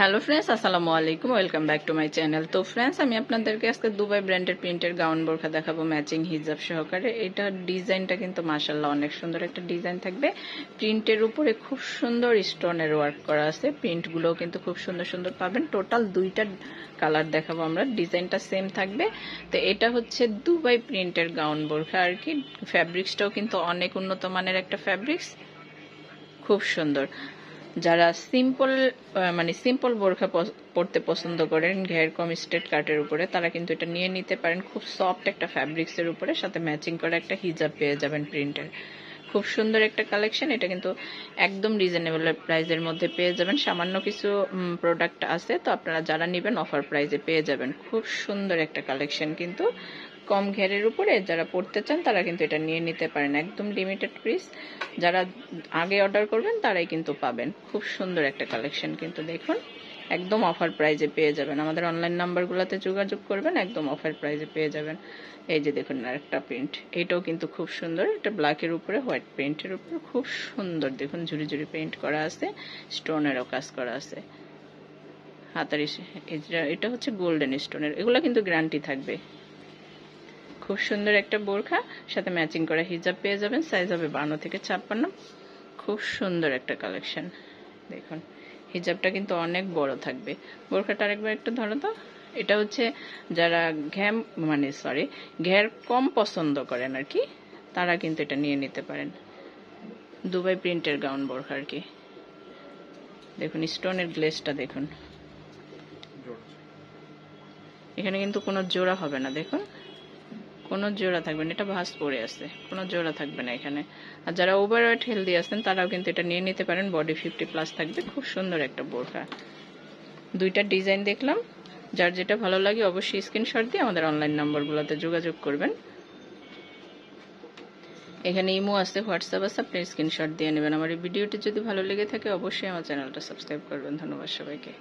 Hello friends আসসালামু আলাইকুম welcome back to my channel তো ফ্রেন্ডস আমি আপনাদেরকে আজকে দুবাই ব্র্যান্ডের প্রিন্টের গাউন বোরখা দেখাবো ম্যাচিং হিজাব সহকারে। এটার ডিজাইনটা কিন্তু মাসাল্লাহ অনেক সুন্দর একটা ডিজাইন থাকবে। প্রিন্টের উপরে খুব সুন্দর স্টোনের ওয়ার্ক করা আছে। প্রিন্টগুলোও কিন্তু খুব সুন্দর সুন্দর পাবেন। টোটাল দুইটা কালার দেখাবো আমরা। ডিজাইনটা সেম থাকবে। তো, এটা হচ্ছে দুবাই প্রিন্টের গাউন বোরখা আর কি। ফ্যাব্রিক্সটাও কিন্তু অনেক উন্নত মানের একটা ফ্যাব্রিক্স খুব সুন্দর। যারা সিম্পল মানে সিম্পল বোরখা পরতে পছন্দ করেন, ঘের কম স্ট্রেট কাটের উপরে, তারা কিন্তু এটা নিয়ে নিতে পারেন। খুব সফট একটা ফ্যাব্রিক্সের উপরে, সাথে ম্যাচিং করা একটা হিজাব পেয়ে যাবেন প্রিন্টের খুব সুন্দর একটা কালেকশন এটা কিন্তু একদম রিজনেবল প্রাইসের মধ্যে পেয়ে যাবেন। সামান্য কিছু প্রোডাক্ট আছে, তো আপনারা যারা নেবেন অফার প্রাইসে পেয়ে যাবেন। খুব সুন্দর একটা কালেকশন কিন্তু। কম ঘেরের উপরে যারা পড়তে চান, তারা কিন্তু এটা নিয়ে নিতে পারেন। একদম লিমিটেড পিস যারা আগে অর্ডার করবেন, তারাই কিন্তু পাবেন। খুব সুন্দর একটা কালেকশন কিন্তু দেখুন। একদম অফার প্রাইজে পেয়ে যাবেন। আমাদের অনলাইন নাম্বারগুলোতে যোগাযোগ করবেন, একদম অফার প্রাইজে পেয়ে যাবেন। এই যে দেখুন আরেকটা প্রিন্ট এটাও কিন্তু খুব সুন্দর। এটা ব্ল্যাকের উপরে হোয়াইট প্রিন্টের উপরে, খুব সুন্দর। দেখুন ঝুড়ি ঝুড়ি প্রিন্ট করা আছে স্টোনেরও কাজ করা আছে। হাতারি এটা হচ্ছে গোল্ডেন স্টোনের এগুলো কিন্তু গ্যারান্টি থাকবে। খুব সুন্দর একটা বোরখা, সাথে ম্যাচিং করা হিজাব পেয়ে যাবেন সাইজ হবে বান্ন থেকে ছাপ্পান্ন। খুব সুন্দর একটা কালেকশন দেখুন। হিজাবটা কিন্তু অনেক বড় থাকবে। বোরখাটা আরেকবার একটু ধরো তো। এটা হচ্ছে যারা ঘ্যাম মানে সরি ঘের কম পছন্দ করেন আর কি, তারা কিন্তু এটা নিয়ে নিতে পারেন। দুবাই প্রিন্টের গাউন বোরখা আর কি। দেখুন, স্টোনের গ্লেসটা দেখুন। এখানে কিন্তু কোনো জোড়া হবে না, দেখুন। কোনো জোড়া থাকবে না, এটা ভাস পড়ে আছে, কোনো জোড়া থাকবে না এখানে। আর যারা ওভারওয়েট হেলদি আছেন, তারাও কিন্তু এটা নিয়ে নিতে পারেন বডি ফিফটি প্লাস থাকবে, খুব সুন্দর একটা বোরখা। দুইটা ডিজাইন দেখলাম, যার যেটা ভালো লাগে অবশ্যই স্ক্রিনশট দিয়ে আমাদের অনলাইন নাম্বারগুলোতে যোগাযোগ করবেন। এখানে ইমো আছে, হোয়াটসঅ্যাপ আছে, আপনি স্ক্রিনশট দিয়ে নেবেন। আমার এই ভিডিওটি যদি ভালো লেগে থাকে, অবশ্যই আমার চ্যানেলটা সাবস্ক্রাইব করবেন। ধন্যবাদ সবাইকে।